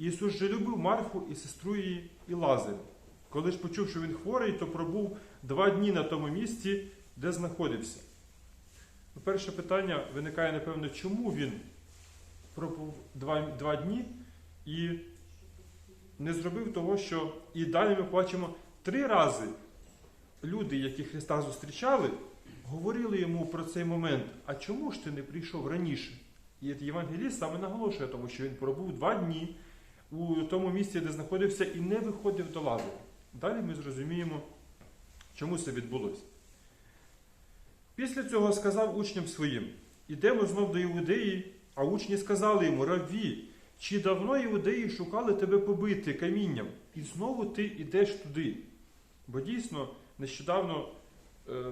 Ісус же любив Марфу і сестру її і Лазаря. Коли ж почув, що він хворий, то пробув два дні на тому місці, де знаходився. Перше питання виникає, напевно, чому він пробув два, два дні і не зробив того, що і далі ми бачимо три рази люди, які Христа зустрічали, говорили йому про цей момент, а чому ж ти не прийшов раніше? І Євангеліст саме наголошує, тому що він пробув два дні у тому місці, де знаходився, і не виходив до Лазаря. Далі ми зрозуміємо, чому це відбулося. Після цього сказав учням своїм: Ідемо знов до Іудеї, а учні сказали йому: Равві, чи давно іудеї шукали тебе побити камінням, і знову ти йдеш туди? Бо дійсно нещодавно, е,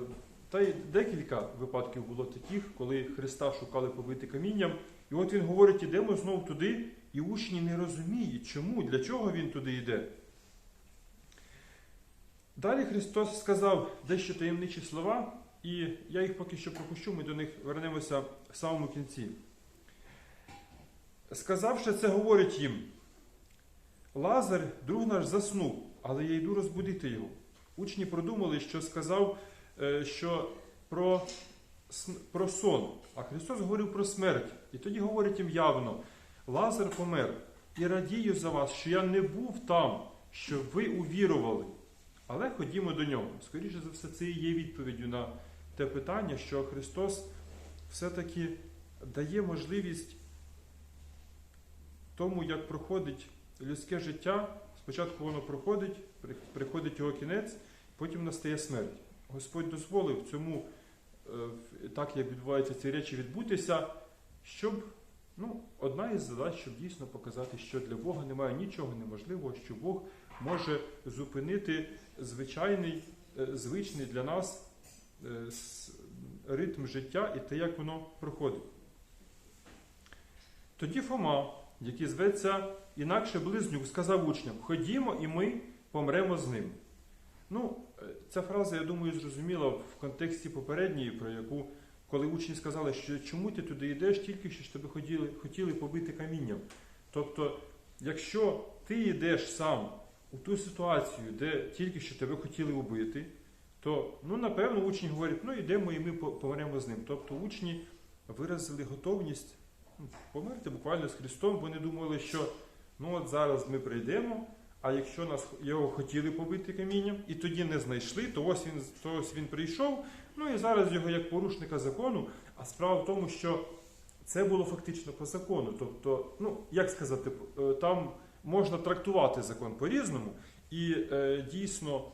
та й декілька випадків було таких, коли Христа шукали побити камінням, і от він говорить, ідемо знов туди, і учні не розуміють, чому, для чого він туди йде. Далі Христос сказав дещо таємничі слова, і я їх поки що пропущу, ми до них вернемося в самому кінці. Сказавши це, говорить їм: Лазар, друг наш, заснув, але я йду розбудити його. Учні продумали, що сказав, е, що про, про сон, а Христос говорив про смерть. І тоді говорить їм явно: Лазар помер, і радію за вас, що я не був там, що ви увірували. Але ходімо до нього. Скоріше за все, це і є відповіддю на те питання, що Христос все-таки дає можливість тому, як проходить людське життя. Спочатку воно проходить, приходить його кінець, потім настає смерть. Господь дозволив цьому, е, так як відбуваються ці речі, відбутися, щоб ну, одна із задач, щоб дійсно показати, що для Бога немає нічого неможливого, що Бог може зупинити звичайний, е, звичний для нас е, ритм життя і те, як воно проходить. Тоді Фома, який зветься інакше близнюк, сказав учням: Ходімо, і ми помремо з ним. Ну, е, ця фраза, я думаю, зрозуміла в контексті попередньої, про яку, коли учні сказали, що чому ти туди йдеш, тільки що тебе хотіли, хотіли побити камінням. Тобто, якщо ти йдеш сам у ту ситуацію, де тільки що тебе хотіли убити, то ну, напевно учні говорять, ну йдемо і ми по- помремо з ним. Тобто учні виразили готовність ну, померти буквально з Христом. Вони думали, що ну от зараз ми прийдемо, а якщо нас його хотіли побити камінням і тоді не знайшли, то ось він, то ось він прийшов. Ну і зараз його як порушника закону. А справа в тому, що це було фактично по закону. Тобто, ну як сказати, е, там можна трактувати закон по-різному, і е, дійсно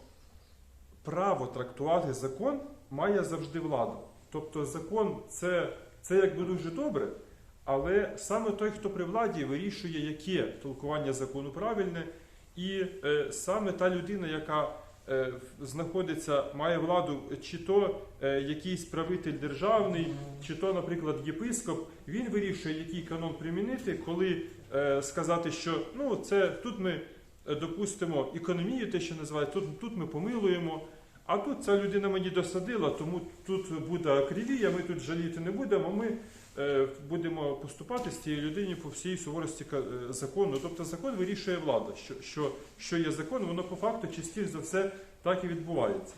право трактувати закон має завжди влада. Тобто закон це, це якби дуже добре, але саме той, хто при владі, вирішує, яке толкування закону правильне, і е, саме та людина, яка е, знаходиться, має владу, чи то е, якийсь правитель державний, чи то, наприклад, єпископ, він вирішує, який канон примінити, коли е, сказати, що ну це тут ми е, допустимо економію, те, що називають, тут, тут ми помилуємо. А тут ця людина мені досадила, тому тут буде акрілія, ми тут жаліти не будемо. Ми будемо поступати з цією людині по всій суворості е, закону. Тобто закон вирішує влада. Що, що, що є закон, воно по факту частіше за все так і відбувається.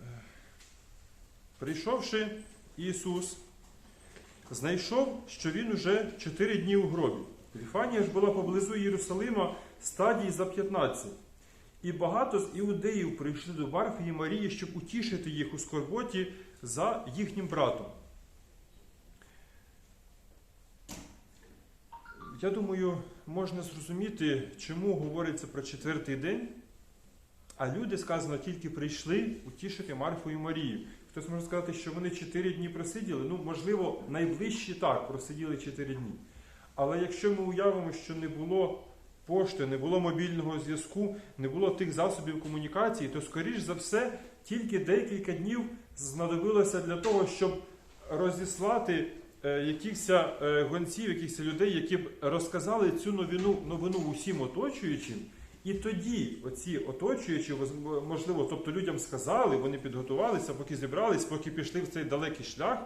Е, Прийшовши Ісус, знайшов, що він уже чотири дні у гробі. Віфанія ж була поблизу Єрусалима стадії за 15. І багато з іудеїв прийшли до Варфи і Марії, щоб утішити їх у скорботі за їхнім братом. Я думаю, можна зрозуміти, чому говориться про четвертий день, а люди, сказано, тільки прийшли утішити Марфу і Марію. Хтось може сказати, що вони чотири дні просиділи. Ну, можливо, найближчі так просиділи чотири дні. Але якщо ми уявимо, що не було пошти, не було мобільного зв'язку, не було тих засобів комунікації, то, скоріш за все, тільки декілька днів знадобилося для того, щоб розіслати е, якихось е, гонців, якихось людей, які б розказали цю новину, новину усім оточуючим. І тоді оці оточуючі, можливо, тобто людям сказали, вони підготувалися, поки зібрались, поки пішли в цей далекий шлях,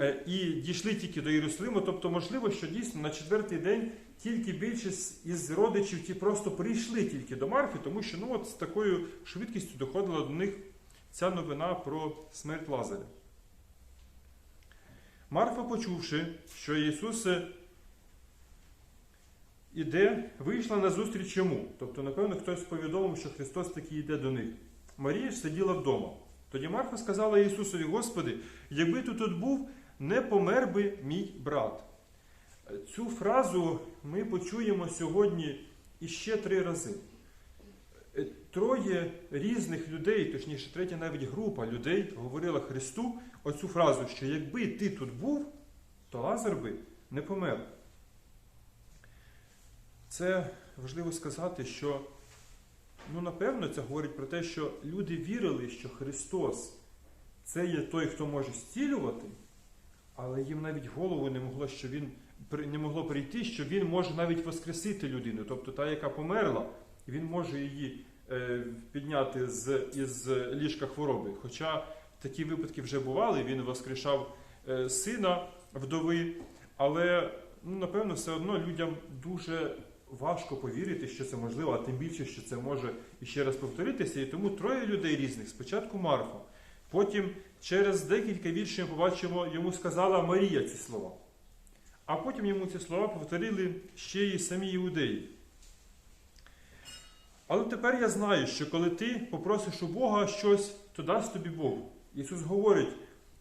е, і дійшли тільки до Єрусалиму. Тобто, можливо, що дійсно на четвертий день тільки більшість із родичів ті просто прийшли тільки до Марфи, тому що ну, от з такою швидкістю доходила до них ця новина про смерть Лазаря. Марфа, почувши, що Ісус е, іде, вийшла на зустріч йому. Тобто, напевно, хтось повідомив, що Христос таки йде до них. Марія ж сиділа вдома. Тоді Марфа сказала Ісусові: Господи, якби ти тут був, не помер би мій брат. Цю фразу ми почуємо сьогодні іще три рази. Троє різних людей, точніше, третя навіть група людей говорила Христу оцю фразу, що якби ти тут був, то Лазар би не помер. Це важливо сказати, що, ну, напевно, це говорить про те, що люди вірили, що Христос це є той, хто може зцілювати, але їм навіть голову не могло, що він не могло прийти, що він може навіть воскресити людину, тобто та, яка померла, він може її підняти з, із ліжка хвороби. Хоча такі випадки вже бували, він воскрешав е, сина вдови, але ну, напевно все одно людям дуже важко повірити, що це можливо, а тим більше, що це може іще раз повторитися. І тому троє людей різних. Спочатку Марфа, потім через декілька віршів ми побачимо, йому сказала Марія ці слова. А потім йому ці слова повторили ще й самі іудеї. Але тепер я знаю, що коли ти попросиш у Бога щось, то дасть тобі Бог. Ісус говорить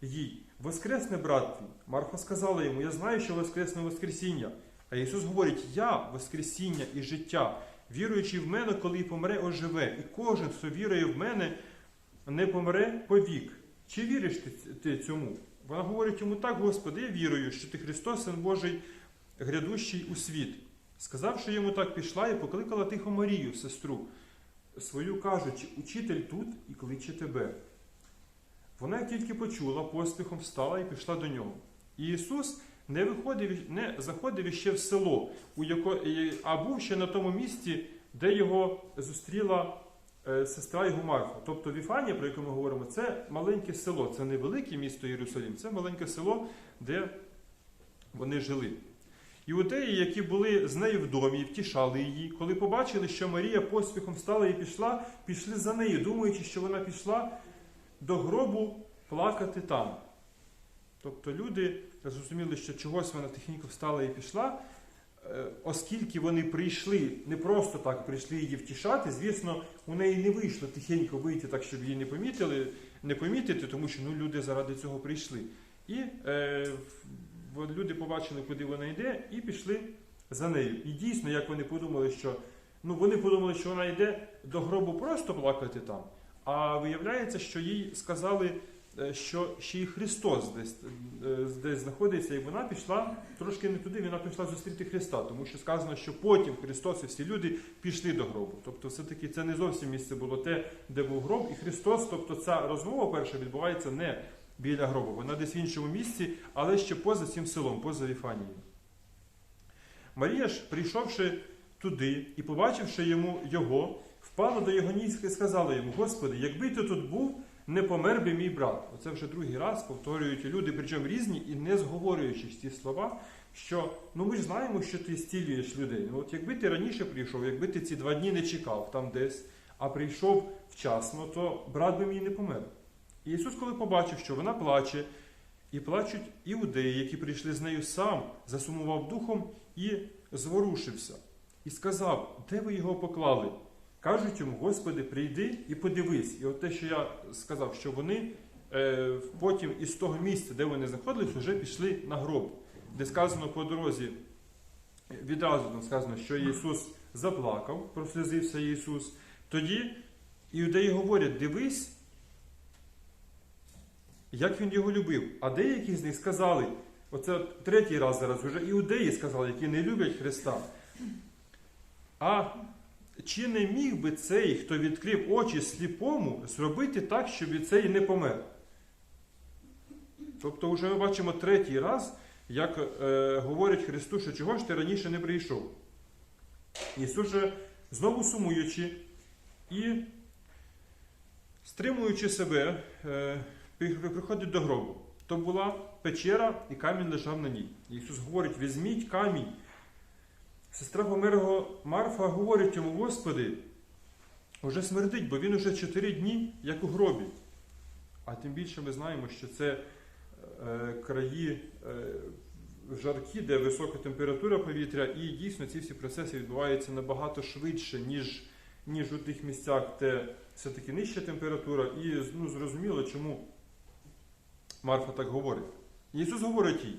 їй: Воскресне брат твій. Марфа сказала йому: Я знаю, що воскресне Воскресіння. А Ісус говорить: Я Воскресіння і життя, віруючи в мене, коли помре, оживе. І кожен, хто вірує в мене, не помре повік. Чи віриш ти, цьому? Вона говорить йому так, Господи, я вірую, що ти Христос, Син Божий, грядущий у світ. Сказавши йому так, пішла і покликала тихо Марію, сестру свою, кажучи, учитель тут і кличе тебе. Вона як тільки почула, поспіхом встала і пішла до нього. І Ісус не виходив, не заходив іще в село, у яко, а був ще на тому місці, де його зустріла е, сестра його Марфа. Тобто Віфанія, про яке ми говоримо, це маленьке село, це не велике місто Єрусалим, це маленьке село, де вони жили. Іудеї, які були з нею в домі втішали її, коли побачили, що Марія поспіхом встала і пішла, пішли за нею, думаючи, що вона пішла до гробу плакати там. Тобто люди зрозуміли, що чогось вона тихенько встала і пішла, е, оскільки вони прийшли, не просто так прийшли її втішати, звісно, у неї не вийшло тихенько вийти так, щоб її не помітили, не помітити, тому що ну, люди заради цього прийшли. І е, люди побачили, куди вона йде, і пішли за нею. І дійсно, як вони подумали, що ну, вони подумали, що вона йде до гробу просто плакати там. А виявляється, що їй сказали, е, що ще й Христос десь, е, десь знаходиться, і вона пішла трошки не туди, вона пішла зустріти Христа, тому що сказано, що потім Христос і всі люди пішли до гробу. Тобто, все-таки це не зовсім місце було те, де був гроб, і Христос, тобто ця розмова перша відбувається не біля гробу, вона десь в іншому місці, але ще поза цим селом, поза Віфанією. Марія ж, прийшовши туди і побачивши йому його, впала до його ніг і сказала йому: Господи, якби ти тут був, не помер би мій брат. Оце вже другий раз повторюють люди, причому різні і не зговорюючи ці слова, що ну ми ж знаємо, що ти зцілюєш людей. Ну, от якби ти раніше прийшов, якби ти ці два дні не чекав там десь, а прийшов вчасно, то брат би мій не помер. І Ісус, коли побачив, що вона плаче, і плачуть іудеї, які прийшли з нею сам, засумував духом і зворушився. І сказав, де ви його поклали? Кажуть йому, Господи, прийди і подивись. І от те, що я сказав, що вони е, потім із того місця, де вони знаходились, вже пішли на гроб, де сказано по дорозі, відразу там сказано, що Ісус заплакав, прослізився Ісус. Тоді іудеї говорять, дивись, як він його любив. А деякі з них сказали, оце третій раз зараз вже іудеї сказали, які не люблять Христа. А чи не міг би цей, хто відкрив очі сліпому, зробити так, щоб цей не помер? Тобто, вже ми бачимо третій раз, як е, говорять Христу, що чого ж ти раніше не прийшов. Ісус же, знову сумуючи і стримуючи себе, е, при- приходить до гробу. то була печера, і камінь лежав на ній. Ісус говорить: візьміть камінь. Сестра померлого Марфа говорить йому, Господи, уже смердить, бо він уже чотири дні, як у гробі. А тим більше ми знаємо, що це е, краї е, жаркі, де висока температура повітря, і дійсно ці всі процеси відбуваються набагато швидше, ніж, ніж у тих місцях, де все-таки нижча температура. І ну, зрозуміло, чому Марфа так говорить. Ісус говорить їй,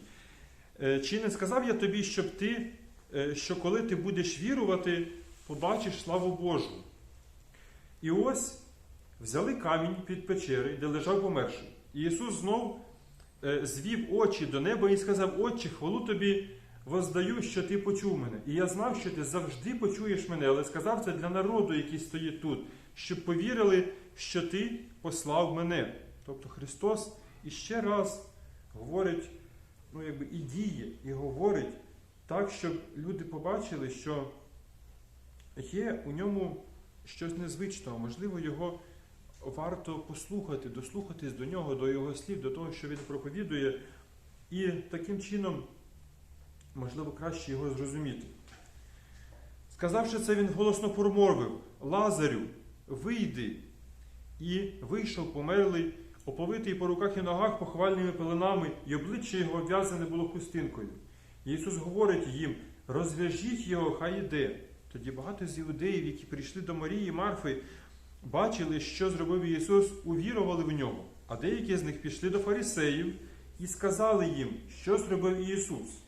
«Е, чи не сказав я тобі, щоб ти, е, що коли ти будеш вірувати, побачиш славу Божу. І ось взяли камінь під печери, де лежав померший. І Ісус знов е, звів очі до неба і сказав: Отче, хвалу тобі воздаю, що ти почув мене. І я знав, що ти завжди почуєш мене, але сказав це для народу, який стоїть тут, щоб повірили, що ти послав мене. Тобто Христос іще раз говорить, ну якби і діє, і говорить так, щоб люди побачили, що є у ньому щось незвичного, можливо, його варто послухати, дослухатись до нього, до його слів, до того, що він проповідує, і таким чином, можливо, краще його зрозуміти. Сказавши це, він голосно промовив Лазарю, вийди, і вийшов померлий, оповитий по руках і ногах похвальними пеленами, і обличчя його обв'язане було хустинкою. І Ісус говорить їм: розв'яжіть його, хай іде. Тоді багато з іудеїв, які прийшли до Марії Марфи, бачили, що зробив Ісус, увірували в нього. А деякі з них пішли до фарисеїв і сказали їм, що зробив Ісус.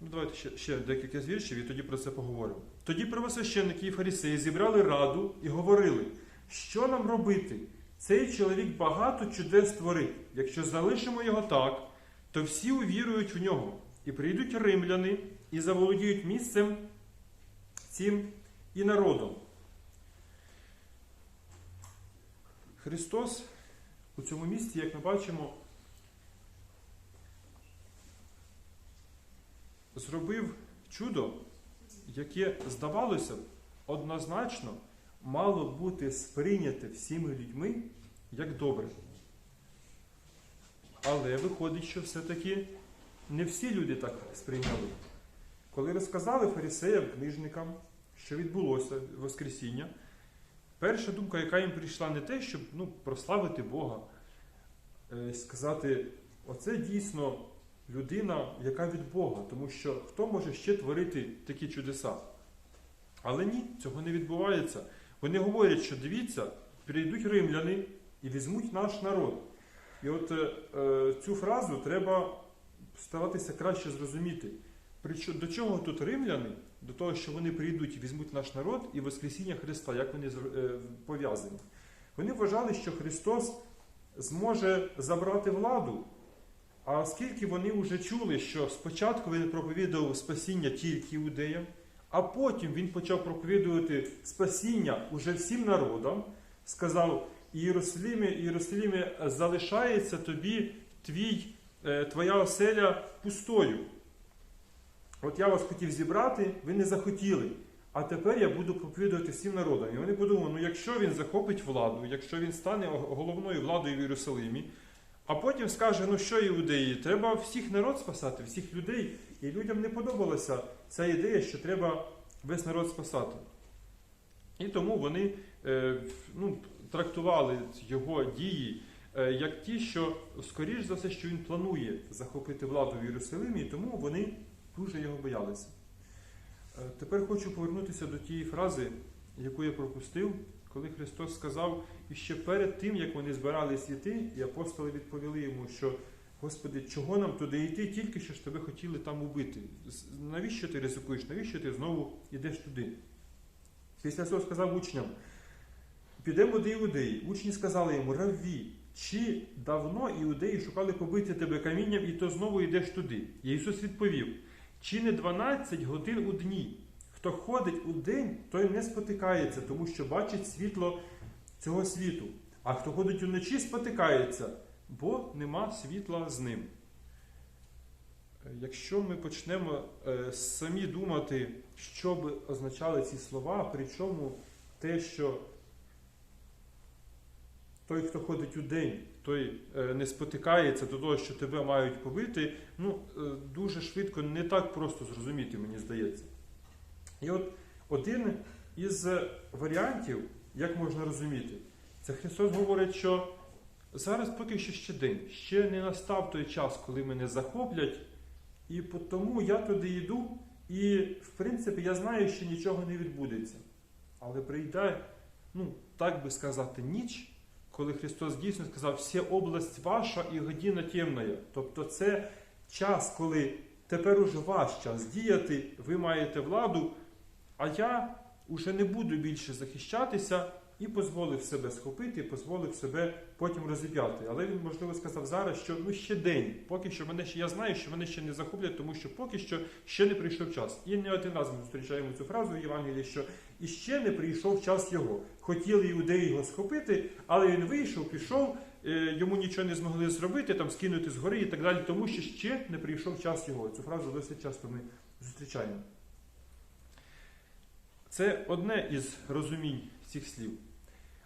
Ну, давайте ще, ще декілька з віршів і тоді про це поговоримо. Тоді первосвященники і фарисеї зібрали раду і говорили, що нам робити? Цей чоловік багато чудес творить. Якщо залишимо його так, то всі увірують в нього. І прийдуть римляни і заволодіють місцем цим і народом. Христос у цьому місці, як ми бачимо, зробив чудо, яке, здавалося однозначно мало бути сприйняте всіми людьми як добре. Але виходить, що все-таки не всі люди так сприйняли. Коли розказали фарисеям, книжникам, що відбулося Воскресіння, перша думка, яка їм прийшла, не те, щоб ну, прославити Бога, е, сказати, оце дійсно людина, яка від Бога, тому що хто може ще творити такі чудеса? Але ні, цього не відбувається. Вони говорять, що дивіться, прийдуть римляни і візьмуть наш народ. І от е, е, цю фразу треба старатися краще зрозуміти. До чого тут римляни? До того, що вони прийдуть і візьмуть наш народ і Воскресіння Христа, як вони е, пов'язані. Вони вважали, що Христос зможе забрати владу. А оскільки вони вже чули, що спочатку він проповідував спасіння тільки іудеям, а потім він почав проповідувати спасіння уже всім народам, сказав: Ієрусалимі, Ієрусалимі, залишається тобі твій, е, твоя оселя пустою. От я вас хотів зібрати, ви не захотіли. А тепер я буду проповідувати всім народам. І вони подумали, ну якщо він захопить владу, якщо він стане головною владою в Єрусалимі, а потім скаже, ну що іудеї, треба всіх народ спасати, всіх людей. І людям не подобалася ця ідея, що треба весь народ спасати. І тому вони е, ну, трактували його дії е, як ті, що, скоріш за все, що він планує захопити владу в Єрусалимі, і тому вони дуже його боялися. Е, Тепер хочу повернутися до тієї фрази, яку я пропустив, коли Христос сказав, і ще перед тим, як вони збирались йти, і апостоли відповіли йому, що Господи, чого нам туди йти, тільки що ж тебе хотіли там убити. Навіщо ти ризикуєш? Навіщо ти знову йдеш туди? Після цього сказав учням: підемо до іудеї. Учні сказали йому, Равві, чи давно іудеї шукали побити тебе камінням, і то знову йдеш туди? І Ісус відповів: чи не 12 годин у дні? Хто ходить у день, той не спотикається, тому що бачить світло цього світу. А хто ходить уночі, спотикається, бо нема світла з ним. Якщо ми почнемо е, самі думати, що би означали ці слова, причому те, що той, хто ходить у день, той е, не спотикається до того, що тебе мають побити, ну, е, дуже швидко не так просто зрозуміти, мені здається. І от один із варіантів, як можна розуміти, це Христос говорить, що зараз поки що ще день, ще не настав той час, коли мене захоплять, і тому я туди йду, і в принципі я знаю, що нічого не відбудеться. Але прийде, ну, так би сказати, ніч, коли Христос дійсно сказав, «Вся область ваша і година темна. Тобто це час, коли тепер уже ваш час діяти, ви маєте владу, а я уже не буду більше захищатися і дозволив себе схопити, дозволив себе потім розіп'яти. Але він, можливо, сказав зараз, що ну ще день, поки що мене ще я знаю, що мене ще не захоплять, тому що поки що ще не прийшов час. І не один раз ми зустрічаємо цю фразу в Євангелії, що і ще не прийшов час його. Хотіли іудеї його схопити, але він вийшов, пішов, е, йому нічого не змогли зробити, там скинути з гори і так далі, тому що ще не прийшов час його. Цю фразу досить часто ми зустрічаємо. Це одне із розумінь цих слів.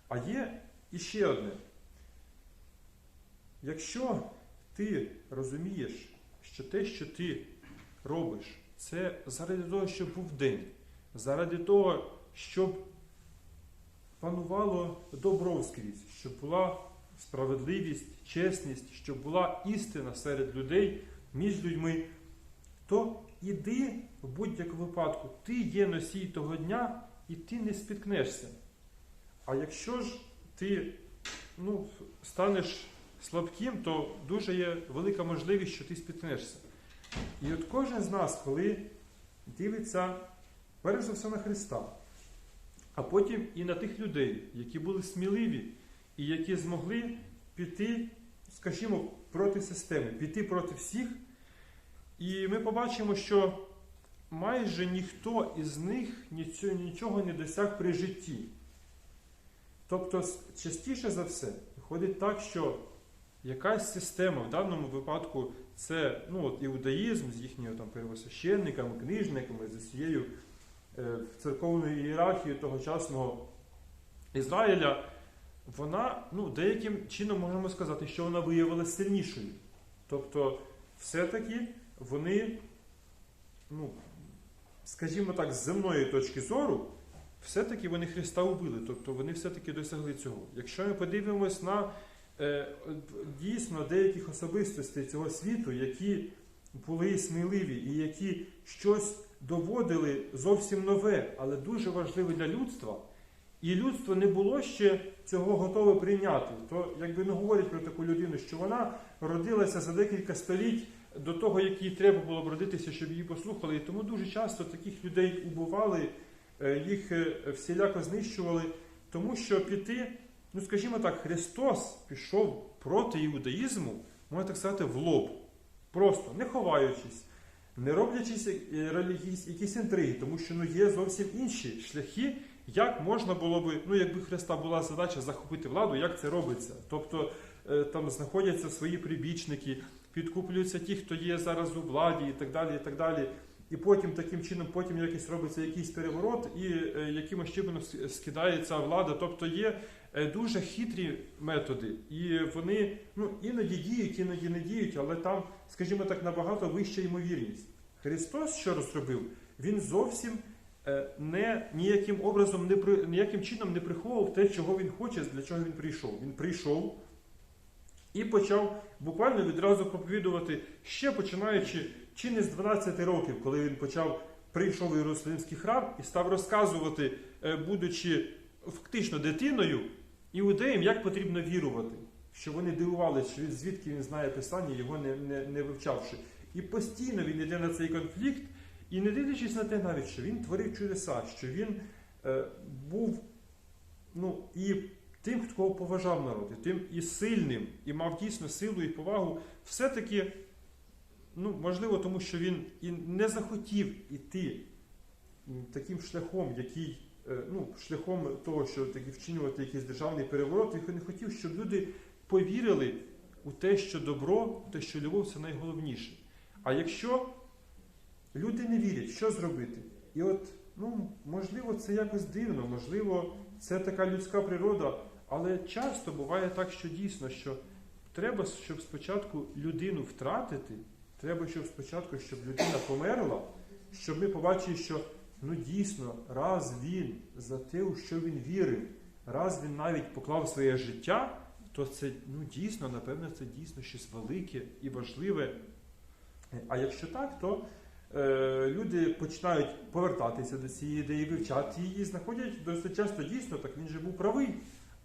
А є іще одне. Якщо ти розумієш, що те, що ти робиш, це заради того, щоб був день, заради того, щоб панувало добро скрізь, щоб була справедливість, чесність, щоб була істина серед людей, між людьми, то іди в будь-якому випадку, ти є носій того дня і ти не спіткнешся. А якщо ж ти ну, станеш слабким, то дуже є велика можливість, що ти спіткнешся. І от кожен з нас, коли дивиться перш за все на Христа, а потім і на тих людей, які були сміливі і які змогли піти, скажімо, проти системи, піти проти всіх. І ми побачимо, що майже ніхто із них нічого не досяг при житті. Тобто, частіше за все, виходить так, що якась система, в даному випадку це ну, от, іудаїзм з їхніми там, первосвященниками, книжниками, з усією е, церковною ієрархією тогочасного Ізраїля, вона ну, деяким чином можемо сказати, що вона виявилася сильнішою. Тобто, все-таки вони, ну, скажімо так, з земної точки зору, все-таки вони Христа убили, тобто вони все-таки досягли цього. Якщо ми подивимось на е, дійсно деяких особистостей цього світу, які були сміливі і які щось доводили зовсім нове, але дуже важливе для людства, і людство не було ще цього готове прийняти, то якби не говорять про таку людину, що вона родилася за декілька століть до того, як їй треба було б родитися, щоб її послухали. І тому дуже часто таких людей убивали, е, їх е, всіляко знищували, тому що піти, ну скажімо так, Христос пішов проти іудаїзму, можна так сказати, в лоб. Просто не ховаючись, не роблячись е, якісь інтриги, тому що ну, є зовсім інші шляхи, як можна було би, ну якби Христа була задача захопити владу, як це робиться. Тобто там знаходяться свої прибічники, підкуплюються ті, хто є зараз у владі, і так далі. І так далі. І потім таким чином, потім якийсь робиться якийсь переворот, і е, якимось чином скидається влада. Тобто є е, дуже хитрі методи, і вони ну, іноді діють, іноді не діють, але там, скажімо так, набагато вища ймовірність. Христос що розробив? Він зовсім е, не ніяким образом не ніяким чином не приховував те, чого він хоче, для чого він прийшов. Він прийшов і почав буквально відразу проповідувати, ще починаючи чи не з 12 років, коли він почав прийшов в Єрусалимський храм і став розказувати, е, будучи фактично дитиною, іудеям, як потрібно вірувати. Що вони дивувалися, що він звідки він знає писання, його не, не, не вивчавши. І постійно він йде на цей конфлікт, і не дивлячись на те навіть, що він творив чудеса, що він е, був ну, і тим, хто поважав народ, і тим і сильним, і мав дійсно силу і повагу, все-таки, ну, можливо, тому що він і не захотів іти таким шляхом, який, е, ну, шляхом того, що таки вчинювати якийсь державний переворот, він не хотів, щоб люди повірили у те, що добро, у те, що любов це найголовніше. А якщо люди не вірять, що зробити? І от, ну, можливо, це якось дивно, можливо, це така людська природа, Але часто буває так, що дійсно, що треба, щоб спочатку людину втратити, треба, щоб спочатку, щоб людина померла, щоб ми побачили, що ну дійсно, раз він за те, у що він вірив, раз він навіть поклав своє життя, то це ну дійсно, напевно, це дійсно щось велике і важливе. А якщо так, то е, люди починають повертатися до цієї ідеї, вивчати її, знаходять досить часто дійсно, так він же був правий,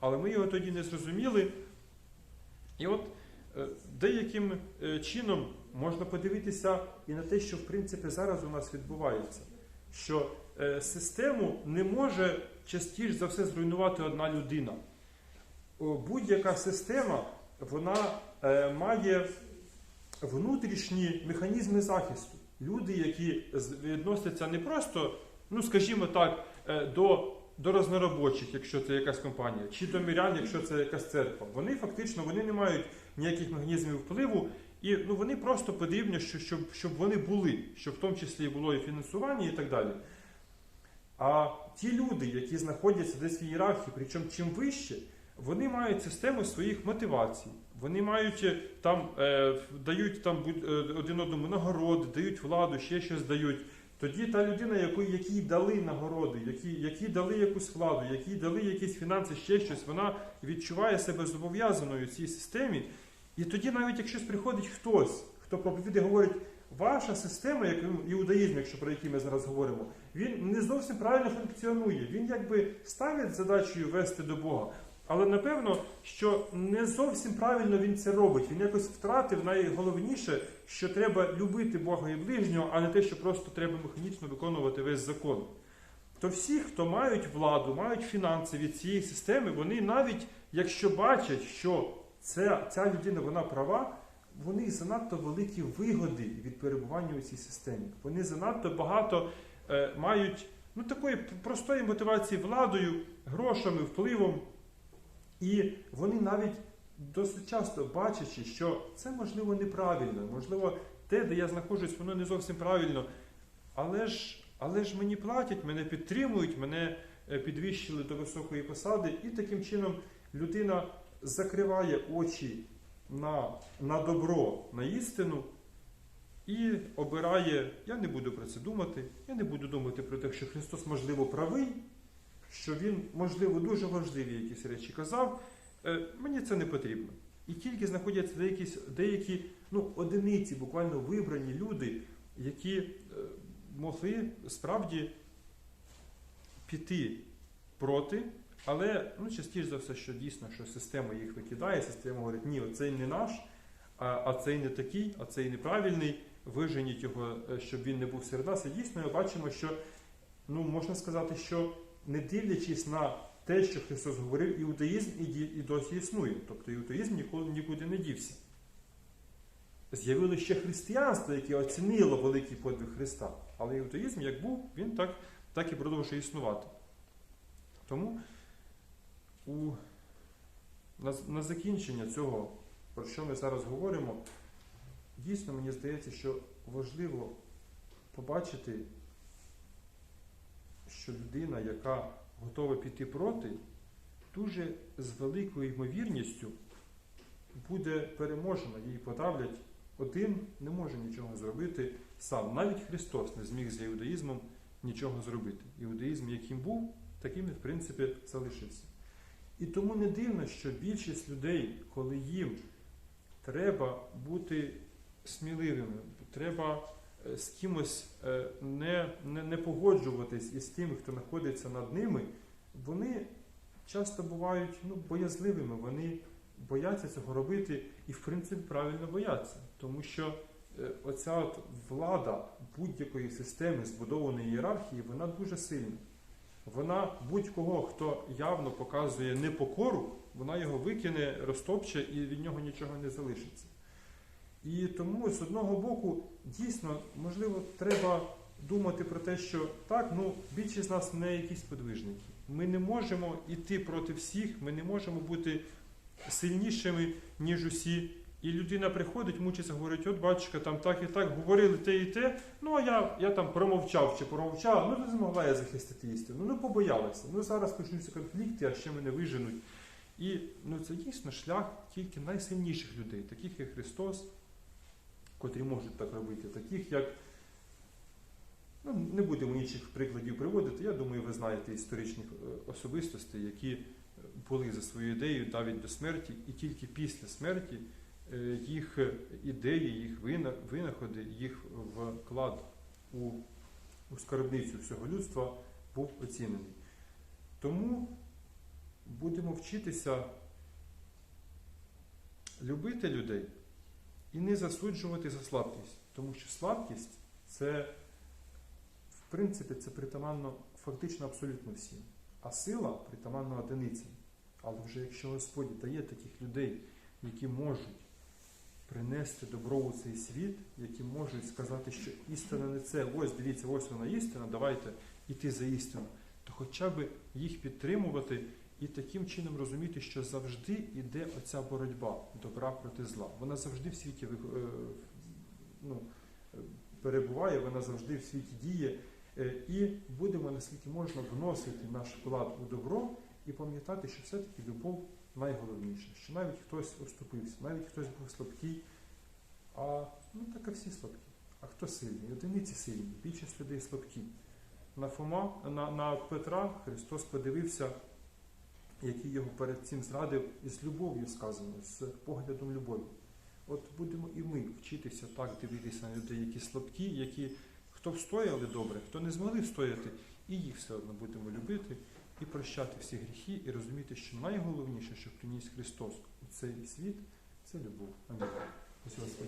але ми його тоді не зрозуміли. І от е, деяким е, чином можна подивитися і на те, що в принципі зараз у нас відбувається, що е, систему не може частіше за все зруйнувати одна людина. Будь-яка система вона має внутрішні механізми захисту. Люди, які відносяться не просто, ну скажімо так, до, до розноробочих, якщо це якась компанія, чи до мірян, якщо це якась церква. Вони фактично вони не мають ніяких механізмів впливу, і ну, вони просто потрібні, щоб, щоб вони були, щоб в тому числі було і фінансування і так далі. А ті люди, які знаходяться десь в ієрархії, причому чим вище, вони мають систему своїх мотивацій. Вони мають е, там, е, дають там е, один одному нагороди, дають владу, ще щось дають. Тоді та людина, якій дали нагороди, які, які дали якусь владу, якій дали якісь фінанси, ще щось, вона відчуває себе зобов'язаною цій системі. І тоді, навіть якщо приходить хтось, хто проповідає, говорить, ваша система, як іудаїзм, якщо про який ми зараз говоримо, він не зовсім правильно функціонує. Він якби ставить задачею вести до Бога. Але напевно, що не зовсім правильно він це робить. Він якось втратив найголовніше, що треба любити Бога і ближнього, а не те, що просто треба механічно виконувати весь закон. То всі, хто мають владу, мають фінанси від цієї системи, вони навіть якщо бачать, що ця, ця людина вона права, вони занадто великі вигоди від перебування у цій системі. Вони занадто багато е, мають ну, такої простої мотивації владою, грошами, впливом. І вони навіть досить часто бачачи, що це можливо неправильно, можливо, те, де я знаходжусь, воно не зовсім правильно. Але ж, але ж мені платять, мене підтримують, мене е, підвищили до високої посади, і таким чином людина закриває очі на, на добро, на істину і обирає, я не буду про це думати, я не буду думати про те, що Христос, можливо, правий, що Він, можливо, дуже важливі якісь речі казав. Е, Мені це не потрібно. І тільки знаходяться деякі, деякі ну, одиниці, буквально вибрані люди, які е, могли справді піти проти, але ну, частіше за все, що дійсно, що система їх викидає, система говорить, ні, оцей не наш, а, а цей не такий, а цей неправильний, виженіть його, е, щоб він не був серед нас. І дійсно ми бачимо, що ну, можна сказати, що не дивлячись на те, що Христос говорив, іудаїзм і, досі існує. Тобто іудаїзм ніколи нікуди не дівся. З'явилося ще християнство, яке оцінило великий подвиг Христа. Але іудаїзм, як був, він так, так і продовжує існувати. Тому у, на, на закінчення цього, про що ми зараз говоримо, дійсно мені здається, що важливо побачити, що людина, яка готова піти проти, дуже з великою ймовірністю буде переможена, її подавлять. Один не може нічого зробити сам. Навіть Христос не зміг з іудаїзмом нічого зробити. Іудаїзм, яким був, таким в принципі залишився. І тому не дивно, що більшість людей, коли їм треба бути сміливими, треба з кимось е, не, не, не погоджуватись із тими, хто знаходиться над ними, вони часто бувають ну, боязливими, вони бояться цього робити і, в принципі, правильно бояться. Тому що е, оця от влада будь-якої системи збудованої ієрархії, вона дуже сильна. Вона будь-кого, хто явно показує непокору, вона його викине, розтопче і від нього нічого не залишиться. І тому з одного боку, дійсно, можливо, треба думати про те, що так, ну більшість з нас не якісь подвижники. Ми не можемо йти проти всіх, ми не можемо бути сильнішими, ніж усі. І людина приходить, мучиться, говорить, от батюшка, там так і так, говорили те і те, ну а я, я там промовчав чи промовчав, ну не змогла я захистити істину, ну побоялася. Ну зараз почнуться конфлікти, а ще мене виженуть. І ну, це дійсно шлях тільки найсильніших людей, таких як Христос, котрі можуть так робити, таких як. Ну, не будемо інших прикладів приводити. Я думаю, ви знаєте історичних е, особистостей, які е, були за своєю ідеєю навіть до смерті, і тільки після смерті е, їх ідеї, їх винаходи, їх вклад у, у скарбницю всього людства був оцінений. Тому будемо вчитися любити людей і не засуджувати за слабкість, тому що слабкість це, в принципі, це притаманно фактично абсолютно всім. А сила притаманна одиниці. Але вже якщо Господь дає таких людей, які можуть принести добро у цей світ, які можуть сказати, що істина не це, ось дивіться, ось вона істина, давайте йти за істину, то хоча б їх підтримувати і таким чином розуміти, що завжди йде оця боротьба добра проти зла. Вона завжди в світі е, ну, перебуває, вона завжди в світі діє. Е, І будемо наскільки можна вносити наш вклад у добро і пам'ятати, що все-таки любов найголовніше, що навіть хтось оступився, навіть хтось був слабкий, а ну так і всі слабкі. А хто сильний? Одиниці сильні, більшість людей слабкі. На Фома, на, на Петра Христос подивився, який його перед цим зрадив, з любов'ю сказано, з поглядом любові. От будемо і ми вчитися так дивитися на людей, які слабкі, які хто встояли добре, хто не змогли встояти, і їх все одно будемо любити і прощати всі гріхи, і розуміти, що найголовніше, що приніс Христос у цей світ, це любов. Амінь. Ось Господь.